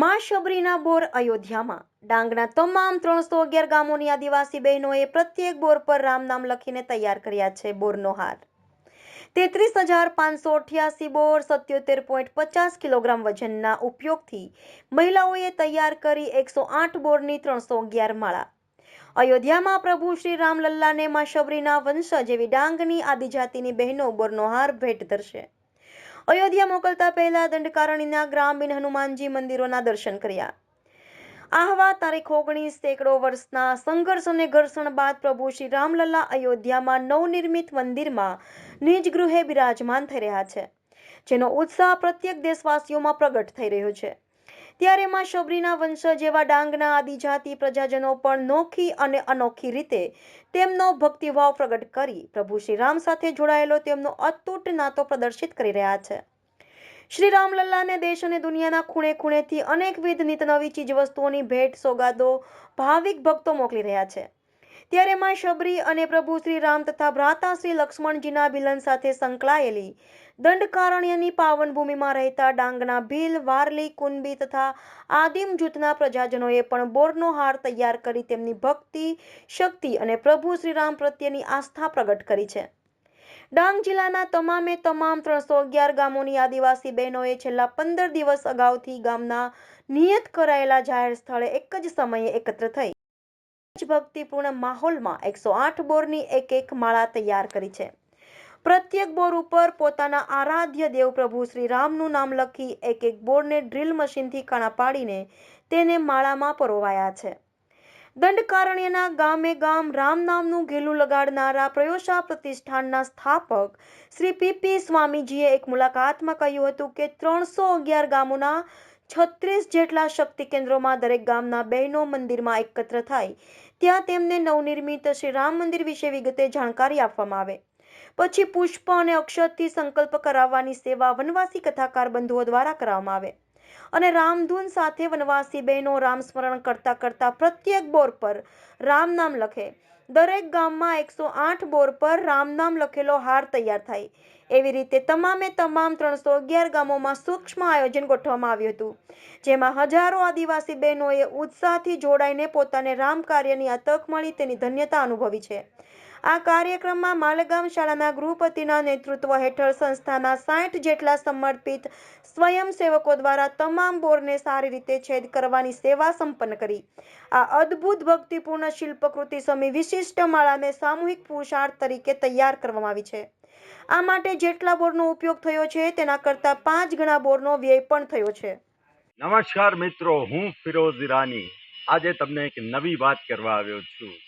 માં શબરીના બોર અયોધ્યામાં. ડાંગના તમામ ત્રણસો અગિયાર ગામોની આદિવાસી બહેનોએ પ્રત્યેક બોર પર રામ નામ લખીને તૈયાર કર્યા છે બોરનો હાર. તેત્રીસ હજાર પાંચસો અઠ્યાસી બોર સત્યોતેર પોઈન્ટ પચાસ કિલોગ્રામ વજનના ઉપયોગથી મહિલાઓએ તૈયાર કરી એકસો આઠ બોરની ત્રણસો અગિયાર માળા. અયોધ્યામાં પ્રભુ શ્રી રામલલ્લાને માં શબરીના વંશ જેવી ડાંગની આદિજાતિની બહેનો બોરનો હાર ભેટ ધરશે. અયોધ્યા મોકલતા પહેલા દંડકારણીના ગ્રામીણ હનુમાનજી મંદિરોના દર્શન કર્યા. આહવા તારીખ ઓગણીસ સેંકડો વર્ષના સંઘર્ષ અને ઘર્ષણ બાદ પ્રભુ શ્રી રામલલ્લા અયોધ્યામાં નવનિર્મિત મંદિરમાં નિજ ગૃહે બિરાજમાન થઈ રહ્યા છે, જેનો ઉત્સાહ પ્રત્યેક દેશવાસીઓમાં પ્રગટ થઈ રહ્યો છે. ત્યારે માં શબરીના વંશજ જેવા ડાંગના આદિજાતિ પ્રજાજનો પણ નોખી અને અનોખી રીતે તેમનો ભક્તિભાવ પ્રગટ કરી પ્રભુ શ્રી રામ સાથે જોડાયેલો તેમનો અતૂટ નાતો પ્રદર્શિત કરી રહ્યા છે. શ્રી રામલલ્લાને દેશ અને દુનિયાના ખૂણે ખૂણેથી અનેકવિધ નિતનવી ચીજવસ્તુઓની ભેટ, સોગાદો, ભાવિક ભક્તો મોકલી રહ્યા છે. ત્યારે માં શબરી અને પ્રભુ શ્રી રામ તથા ભ્રાતા શ્રી લક્ષ્મણજીના મિલન સાથે સંકળાયેલી દંડકારણ્યની પાવન ભૂમિમાં રહેતા ડાંગના ભીલ, વારલી કુંબી તથા આદિમ જૂથના પ્રજાજનોએ પણ બોરનો હાર તૈયાર કરી તેમની ભક્તિ, શક્તિ અને પ્રભુ શ્રી રામ પ્રત્યેની આસ્થા પ્રગટ કરી છે. ડાંગ જિલ્લાના તમામે તમામ ત્રણસો અગિયાર ગામોની આદિવાસી બહેનોએ છેલ્લા પંદર દિવસ અગાઉથી ગામના નિયત કરાયેલા જાહેર સ્થળે એક જ સમયે એકત્ર થઈ. ભક્તિપૂર્ણ માહોલમાં એકસો આઠ બોરની એક એક માળા તૈયાર કરી છે. પ્રત્યેક બોર ઉપર પોતાના આરાધ્ય દેવપ્રભુ શ્રી રામનું નામ લખી એક એક બોરને ડ્રિલ મશીનથી કણા પાડીને તેને માળામાં પરોવાયા છે. દંડકારણ્યના ગામે ગામ રામ નામનું ઘેલું લગાડનારા પ્રયોશા પ્રતિષ્ઠાનના સ્થાપક શ્રી પીપી સ્વામીજીએ એક મુલાકાતમાં કહ્યું હતું કે ત્રણસો અગિયાર ગામોના છત્રીસ જેટલા શક્તિ કેન્દ્રોમાં દરેક ગામના બહેનો મંદિરમાં એકત્ર થાય, ત્યાં તેમને નવનિર્મિત શ્રી રામ મંદિર વિશે વિગતે જાણકારી આપવામાં આવે. પછી પુષ્પ અને અક્ષતથી સંકલ્પ કરાવવાની સેવા વનવાસી કથાકાર બંધુઓ દ્વારા કરવામાં આવે. અને રામધૂન સાથે વનવાસી બહેનો રામ સ્મરણ કરતા કરતા પ્રત્યેક બોર પર રામ નામ લખે. દરેક ગામમાં એકસો આઠ બોર પર રામ નામ લખેલો હાર તૈયાર થાય. એવી રીતે તમામે તમામ ત્રણસો અગિયાર ગામોમાં સૂક્ષ્મ આયોજન ગોઠવવામાં આવ્યું હતું. જેમાં હજારો આદિવાસી બહેનોએ ઉત્સાહથી જોડાઈને પોતાને રામ કાર્યની આ તક મળી તેની ધન્યતા અનુભવી છે. આ કાર્યક્રમમાં માલગામ શાળાના ગૃહપતિના નેતૃત્વ હેઠળ સંસ્થાના સાઠ જેટલા સમર્પિત સ્વયંસેવકો દ્વારા તમામ બોરને સારી રીતે છેદ કરવાની સેવા સંપન્ન કરી. આ અદ્ભુત ભક્તિપૂર્ણ શિલ્પકૃતિ સમી વિશિષ્ટ માળાને સામૂહિક પુરુષાર્થ તરીકે તૈયાર કરવામાં આવી છે. આ માટે જેટલા બોરનો ઉપયોગ થયો છે, તેના કરતા પાંચ ગણા બોરનો વ્યય પણ થયો છે. નમસ્કાર મિત્રો, હું ફિરોઝ ઈરાની. આજે તમને એક નવી વાત કરવા આવ્યો છું.